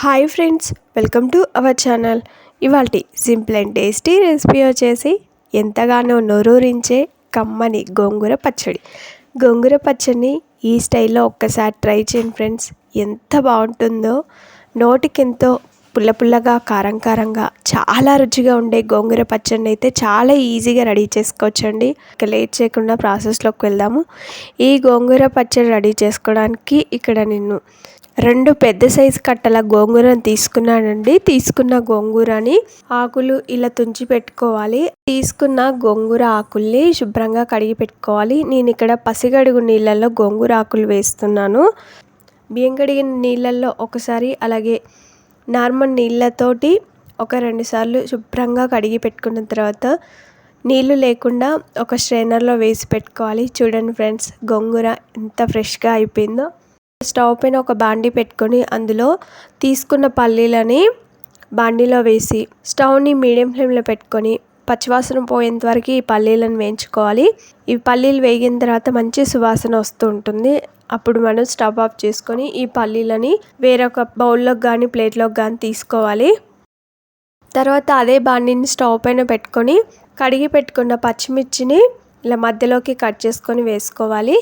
Hi friends welcome to our channel. ఇవాళ simple and tasty recipe వచ్చేసి ఎంతగానో నొరూరించే కమ్మని గోంగూర పచ్చడి. గోంగూర పచ్చడిని ఈ స్టైల్లో ఒక్కసారి ట్రై చేయండి ఫ్రెండ్స్ ఎంత బాగుంటుందో. నోటికెంతో పుల్ల పుల్లగా కారం కారంగా చాలా రుచిగా ఉండే గోంగూర పచ్చడిని అయితే చాలా ఈజీగా రెడీ చేసుకోవచ్చండి. ఇక లేట్ చేయకుండా ప్రాసెస్లోకి వెళ్దాము. ఈ గోంగూర పచ్చడి రెడీ చేసుకోవడానికి ఇక్కడ నిన్ను రెండు పెద్ద సైజు కట్టల గోంగూరను తీసుకున్నానండి. తీసుకున్న గోంగూరని ఆకులు ఇలా తుంచి పెట్టుకోవాలి. తీసుకున్న గోంగూర ఆకుల్ని శుభ్రంగా కడిగి పెట్టుకోవాలి. నేను ఇక్కడ పసిగడుగు నీళ్ళల్లో గోంగూర ఆకులు వేస్తున్నాను. బియ్యం కడిగిన నీళ్ళల్లో ఒకసారి అలాగే నార్మల్ నీళ్ళతోటి ఒక రెండు సార్లు శుభ్రంగా కడిగి పెట్టుకున్న తర్వాత నీళ్ళు లేకుండా ఒక స్ట్రైనర్లో వేసి పెట్టుకోవాలి. చూడండి ఫ్రెండ్స్ గోంగూర ఎంత ఫ్రెష్గా అయిపోయిందో. స్టవ్ పైన ఒక బాండీ పెట్టుకొని అందులో తీసుకున్న పల్లీలని బాండీలో వేసి స్టవ్ని మీడియం ఫ్లేమ్లో పెట్టుకొని పచ్చివాసన పోయేంత వరకు ఈ పల్లీలను వేయించుకోవాలి. ఈ పల్లీలు వేగిన తర్వాత మంచి సువాసన వస్తూ ఉంటుంది. అప్పుడు మనం స్టవ్ ఆఫ్ చేసుకొని ఈ పల్లీలని వేరొక బౌల్లోకి కానీ ప్లేట్లోకి కానీ తీసుకోవాలి. తర్వాత అదే బాండీని స్టవ్ పైన పెట్టుకొని కడిగి పెట్టుకున్న పచ్చిమిర్చిని ఇలా మధ్యలోకి కట్ చేసుకొని వేసుకోవాలి.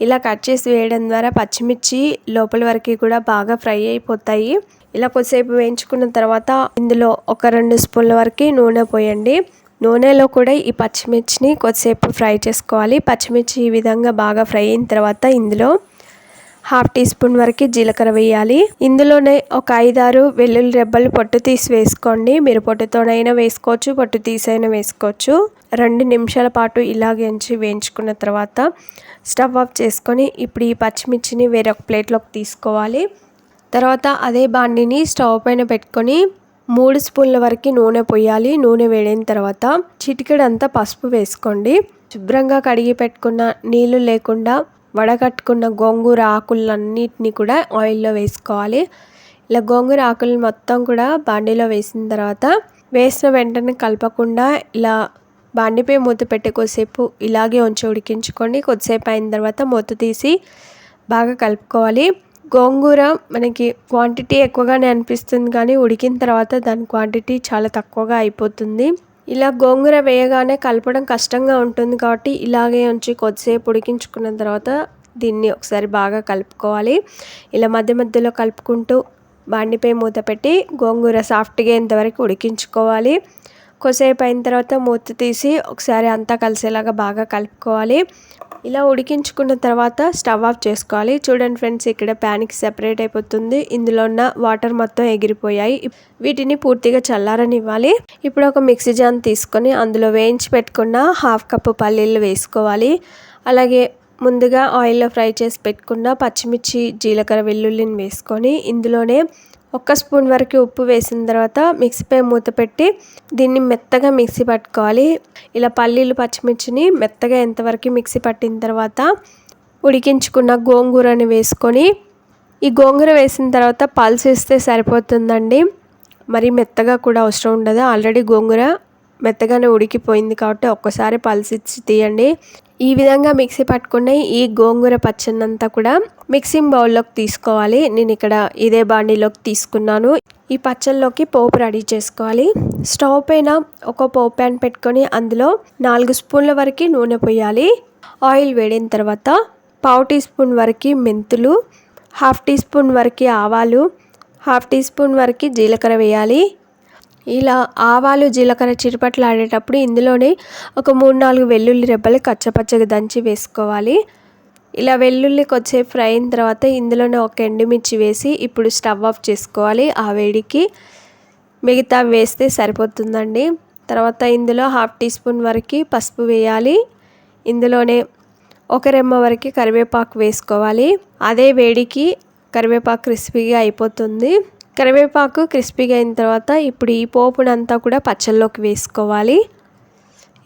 ఇలా కట్ చేసి వేయడం ద్వారా పచ్చిమిర్చి లోపల వరకు కూడా బాగా ఫ్రై అయిపోతాయి. ఇలా కొద్దిసేపు వేయించుకున్న తర్వాత ఇందులో ఒక రెండు స్పూన్ల వరకు నూనె పోయండి. నూనెలో కూడా ఈ పచ్చిమిర్చిని కొద్దిసేపు ఫ్రై చేసుకోవాలి. పచ్చిమిర్చి ఈ విధంగా బాగా ఫ్రై అయిన తర్వాత ఇందులో హాఫ్ టీ స్పూన్ వరకు జీలకర్ర వేయాలి. ఇందులోనే ఒక ఐదారు వెల్లుల్లి రెబ్బలు పొట్టు తీసి వేసుకోండి. మీరు పొట్టుతోనైనా వేసుకోవచ్చు పొట్టు తీసైనా వేసుకోవచ్చు. రెండు నిమిషాల పాటు ఇలాగేంచి వేయించుకున్న తర్వాత స్టవ్ ఆఫ్ చేసుకొని ఇప్పుడు ఈ పచ్చిమిర్చిని వేరొక ప్లేట్లోకి తీసుకోవాలి. తర్వాత అదే బాండిని స్టవ్ పైన పెట్టుకొని మూడు స్పూన్ల వరకు నూనె పోయాలి. నూనె వేడిన తర్వాత చిటికెడంతా పసుపు వేసుకోండి. శుభ్రంగా కడిగి పెట్టుకున్న నీళ్ళు లేకుండా వడగట్టుకున్న గోంగూర ఆకులన్నిటిని కూడా ఆయిల్లో వేసుకోవాలి. ఇలా గోంగూర ఆకులు మొత్తం కూడా బాండీలో వేసిన తర్వాత వేసిన వెంటనే కలపకుండా ఇలా బాండిపై మూత పెట్టి కొద్దిసేపు ఇలాగే ఉంచి ఉడికించుకోండి కొద్దిసేపు అయిన తర్వాత మూత తీసి బాగా కలుపుకోవాలి. గోంగూర మనకి క్వాంటిటీ ఎక్కువగానే అనిపిస్తుంది కానీ ఉడికిన తర్వాత దాని క్వాంటిటీ చాలా తక్కువగా అయిపోతుంది. ఇలా గోంగూర వేయగానే కలపడం కష్టంగా ఉంటుంది కాబట్టి ఇలాగే ఉంచి కొద్దిసేపు ఉడికించుకున్న తర్వాత దీన్ని ఒకసారి బాగా కలుపుకోవాలి. ఇలా మధ్య మధ్యలో కలుపుకుంటూ బాండిపై మూత పెట్టి గోంగూర సాఫ్ట్గా ఇంతవరకు ఉడికించుకోవాలి. కొద్దిసేపు అయిన తర్వాత మూత తీసి ఒకసారి అంతా కలిసేలాగా బాగా కలుపుకోవాలి. ఇలా ఉడికించుకున్న తర్వాత స్టవ్ ఆఫ్ చేసుకోవాలి. చూడండి ఫ్రెండ్స్ ఇక్కడ ప్యాన్కి సెపరేట్ అయిపోతుంది. ఇందులో ఉన్న వాటర్ మొత్తం ఎగిరిపోయాయి. వీటిని పూర్తిగా చల్లారనివ్వాలి. ఇప్పుడు ఒక మిక్సీ జాన్ తీసుకొని అందులో వేయించి పెట్టుకున్న హాఫ్ కప్పు పల్లీలు వేసుకోవాలి. అలాగే ముందుగా ఆయిల్లో ఫ్రై చేసి పెట్టుకున్న పచ్చిమిర్చి జీలకర్ర వెల్లుల్లిని వేసుకొని ఇందులోనే ఒక్క స్పూన్ వరకు ఉప్పు వేసిన తర్వాత మిక్సీపై మూత పెట్టి దీన్ని మెత్తగా మిక్సీ పట్టుకోవాలి. ఇలా పల్లీలు పచ్చిమిర్చిని మెత్తగా ఎంతవరకు మిక్సీ పట్టిన తర్వాత ఉడికించుకున్న గోంగూరని వేసుకొని ఈ గోంగూర వేసిన తర్వాత పల్స్ వేస్తే సరిపోతుందండి. మరి మెత్తగా కూడా అవసరం ఉండదు. ఆల్రెడీ గోంగూర మెత్తగానే ఉడికిపోయింది కాబట్టి ఒక్కసారి పల్స్ ఇచ్చి తీయండి. ఈ విధంగా మిక్సీ పట్టుకున్న ఈ గోంగూర పచ్చనంతా కూడా మిక్సింగ్ బౌల్లోకి తీసుకోవాలి. నేను ఇక్కడ ఇదే బాండీలోకి తీసుకున్నాను. ఈ పచ్చళ్ళలోకి పోపు రెడీ చేసుకోవాలి. స్టవ్ పైన ఒక పోపు ప్యాన్ పెట్టుకొని అందులో నాలుగు స్పూన్ల వరకు నూనె పోయాలి. ఆయిల్ వేడిన తర్వాత పావు టీ స్పూన్ వరకు మెంతులు హాఫ్ టీ స్పూన్ వరకు ఆవాలు హాఫ్ టీ స్పూన్ వరకు జీలకర్ర వేయాలి. ఇలా ఆవాలు జీలకర్ర చిరుపట్లు ఆడేటప్పుడు ఇందులోనే ఒక మూడు నాలుగు వెల్లుల్లి రెబ్బలు కచ్చపచ్చగా దంచి వేసుకోవాలి. ఇలా వెల్లుల్లి కొద్దిసేపు ఫ్రై అయిన తర్వాత ఇందులోనే ఒక ఎండుమిర్చి వేసి ఇప్పుడు స్టవ్ ఆఫ్ చేసుకోవాలి ఆ వేడికి. మిగతా వేస్తే సరిపోతుందండి. తర్వాత ఇందులో హాఫ్ టీ స్పూన్ వరకు పసుపు వేయాలి. ఇందులోనే ఒక రెమ్మ వరకు కరివేపాకు వేసుకోవాలి. అదే వేడికి కరివేపాకు క్రిస్పీగా అయిపోతుంది. కరివేపాకు క్రిస్పీగా అయిన తర్వాత ఇప్పుడు ఈ పోపునంతా కూడా పచ్చళ్ళలోకి వేసుకోవాలి.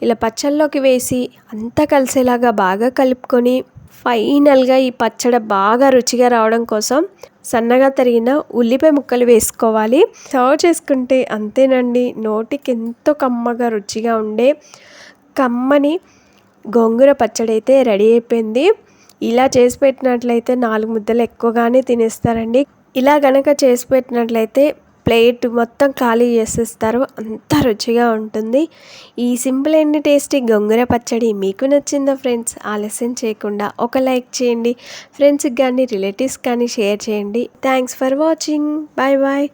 ఇలా పచ్చళ్ళలోకి వేసి అంతా కలిసేలాగా బాగా కలుపుకొని ఫైనల్గా ఈ పచ్చడి బాగా రుచిగా రావడం కోసం సన్నగా తరిగిన ఉల్లిపాయ ముక్కలు వేసుకోవాలి. సర్వ్ చేసుకుంటే అంతేనండి నోటికి ఎంతో కమ్మగా రుచిగా ఉండే కమ్మని గోంగూర పచ్చడి అయితే రెడీ అయిపోయింది. ఇలా చేసి పెట్టినట్లయితే నాలుగు ముద్దలు ఎక్కువగానే తినేస్తారండి. ఇలా గనక చేసి పెట్టినట్లయితే ప్లేట్ మొత్తం ఖాళీ చేసేస్తారు. అంత రుచిగా ఉంటుంది. ఈ సింపుల్ అండ్ టేస్టీ గొంగూర పచ్చడి మీకు నచ్చిందా ఫ్రెండ్స్? ఆలస్యం చేయకుండా ఒక లైక్ చేయండి. ఫ్రెండ్స్కి కానీ రిలేటివ్స్ కానీ షేర్ చేయండి. Thanks for watching. Bye bye